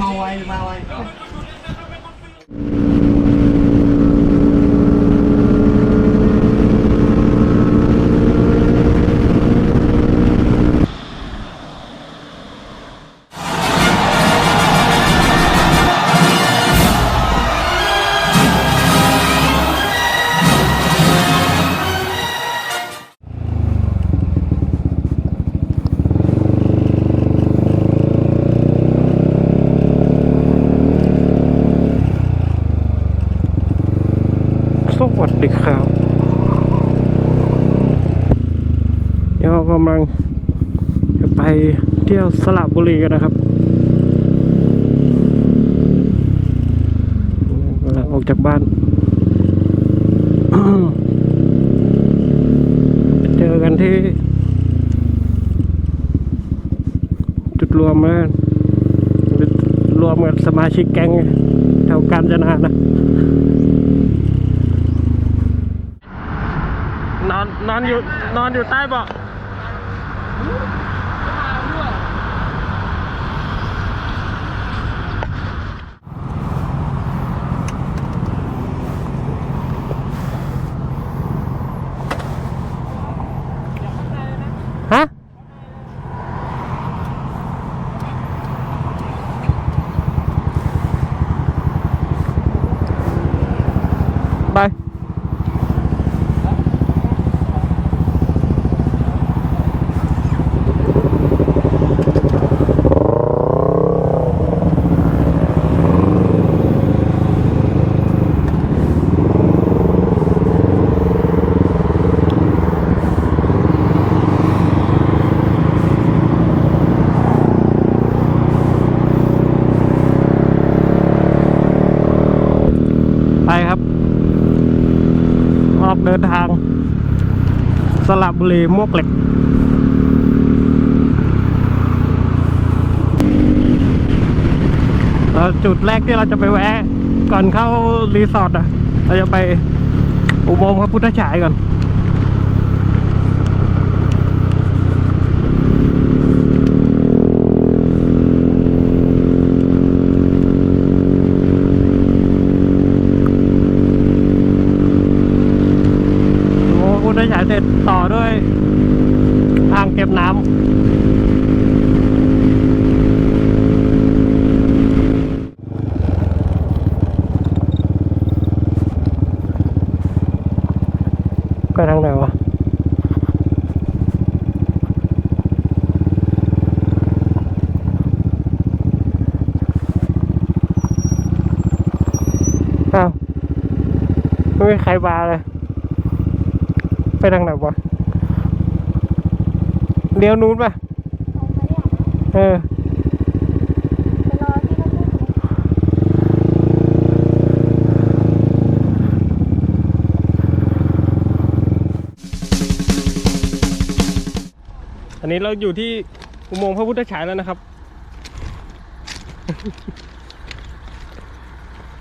มาไวมาไวำลังจะไปเที่ยวสระบุรีกันนะครับกำลังออกจากบ้าน เจอกันที่ จุดรวมนะรวมกับสมาชิกแก๊งแถวกาญจนานะนอนนอนอยู่นอนอยู่ใต้เบาะ ดินทางสลับบุรีมวกเหล็กแล้วจุดแรกที่เราจะไปแวะ ก่อนเข้ารีสอร์ทอะ เราจะไปอุโมงค์พระพุทธฉายก่อน โอ้คุณได้ฉายเสร็จต่อด้วยอ่างเก็บน้ำ ไปทางไหนวะอ้าวไม่มีใครมาเลย ไปทางไหนวะเลี้ยวนู้นป่ะ เออ นนี้เราอยู่ที่อุโมงค์พระพุทธฉายแล้วนะครับ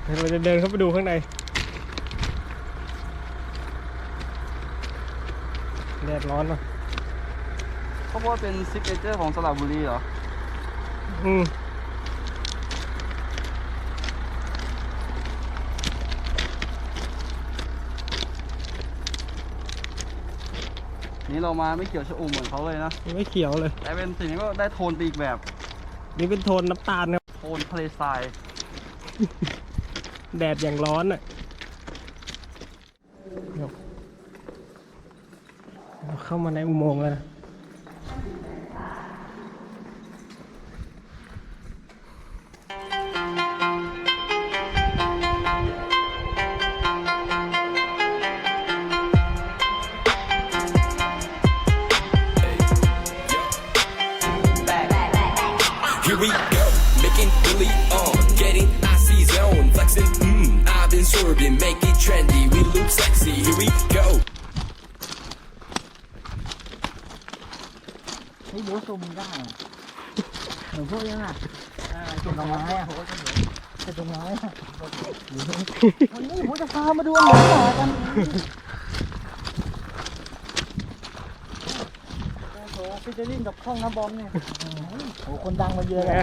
เดี๋ยวเราจะเดินเข้าไปดูข้างในแดดร้อนอะเขาบอกว่าเป็นซิกเนเจอร์ของสระบุรีเหรอ อืม นี่เรามาไม่เกี่ยวชะอุ่มเหมือนเขาเลยนะ ไม่เขียวเลย แต่เป็นสิ่งนี้ก็ได้โทนไปอีกแบบ นี่เป็นโทนน้ำตาลครับ โทนทะเลทรายแดดอย่างร้อนอะเดี๋ยวเราเข้ามาในอุโมงค์แล้วนะ Here we go, making really on, getting icy zone, flexing, mmm, I've been swerving, make it trendy, we look sexy, here we go. เฮ้ยโบ๊ทชมได้หนูพูดยังอะเก็บดอกไม้อะเก็บดอกไม้อะวันนี้ผมจะพามาดูอันหมูป่ากัน ฟิช เชอริงกับช่องน้ำบอมเนี่ยโอ้คนดังมาเยอะเลย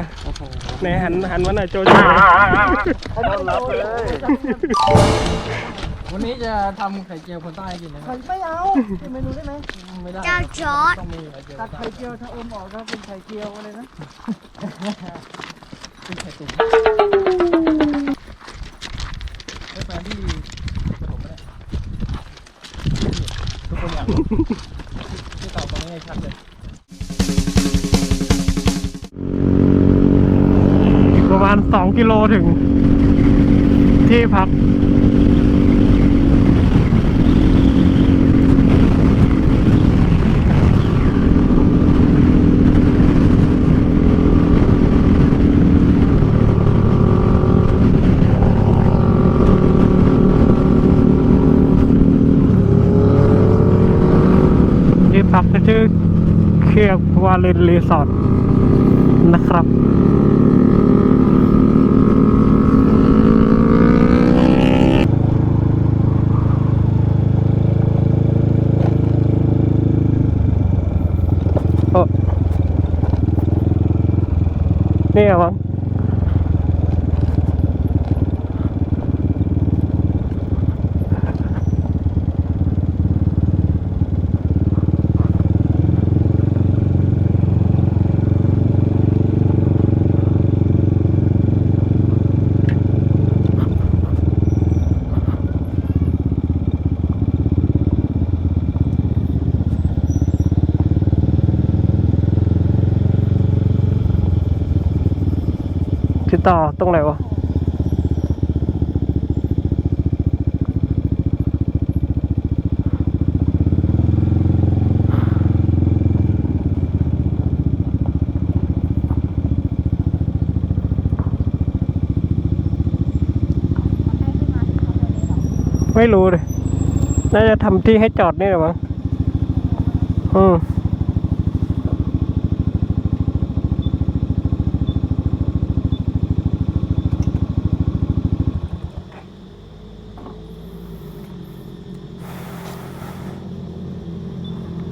ไหนหันหันมาหน่อยโจโจเขาต้อนรับเลยวันนี้จะทำไข่เจียวคนใต้ให้กินนะคไข่รับไม่เอาเป็นเมนูได้ไหมไม่ได้เจ้าจอร์ดต้องมีไข่เจียวตัดไข่เจียวถ้าอมออกก็เป็นไข่เจียวอะไรนะเป็นไข่ตุ๋นไอ้แฟนที่ปฐมเนี่ยทุกคนอยากรู้ที่ตอบตรงนี้ให้ชัดเลย สองกิโลถึง ที่พักที่พักชื่อเคียบวาเลนรีสอร์ทนะครับ นี่เติดต่อตรงไหนวะไม่รู้เลย น่าจะทำที่ให้จอดนี่แหละมั้งอืม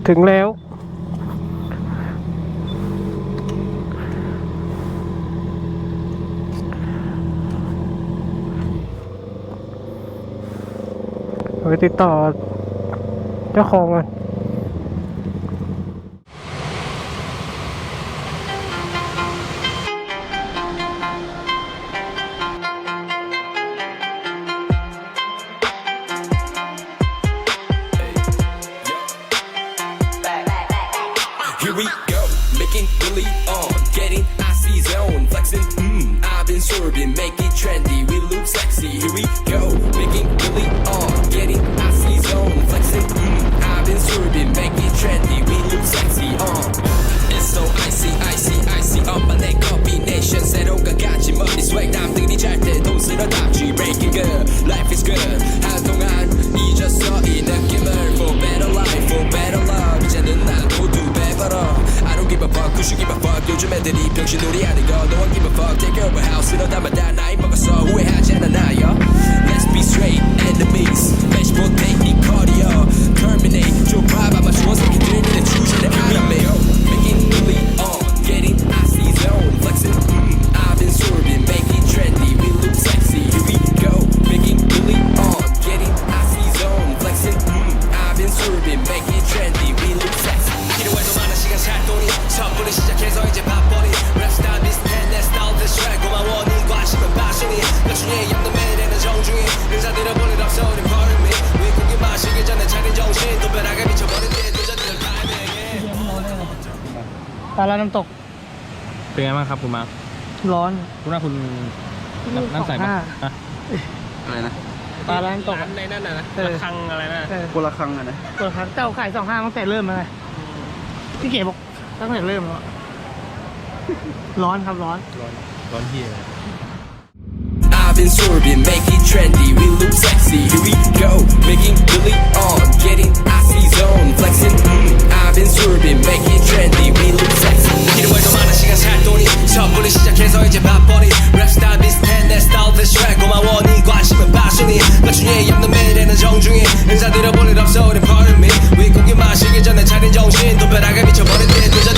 ถึงแล้ว ไปติดต่อเจ้าของกัน I've been swerving, make it trendy, we look sexy. Here we go, making Billy on, getting icy zone, flexing. Mmm, I've been swerving, make it trendy, we look sexy. Uh, it's so icy, icy, icy. On my neck combination, 새로가 같이 머리 swag 남들이 잘때 동스러답지 breaking good, life is good. 요즘 애들이 병신놀이 하는 거, no one give a fuck. Take over house, 이러다마다 나이 먹었어. 후회하지 않아 나요. Let's be straight, enemies. Match 못해 이 커리어. Terminate, 좀 ปลาลาน้ำตกเป็นไงบ้างครับคุณมาร์คร้อนคุณว่าคุณน้ำน้ำใสไหมสองห้าอะอะไรนะปลาลาน้ำตกร้านในนั่นน่ะนะเออ ระคังอะไรนะเออคนละครั้งอะนะเปิดครั้งเจ้าขายสองห้าตั้งแต่เริ่มมาเลยพี่เก๋บอกตั้งแต่เริ่มแล้วร้อนครับร้อนร้อนเฮีย I've been swerving, make it trendy, we look sexy. Here we go, making really আগে পিছে পরে দিনে দুজন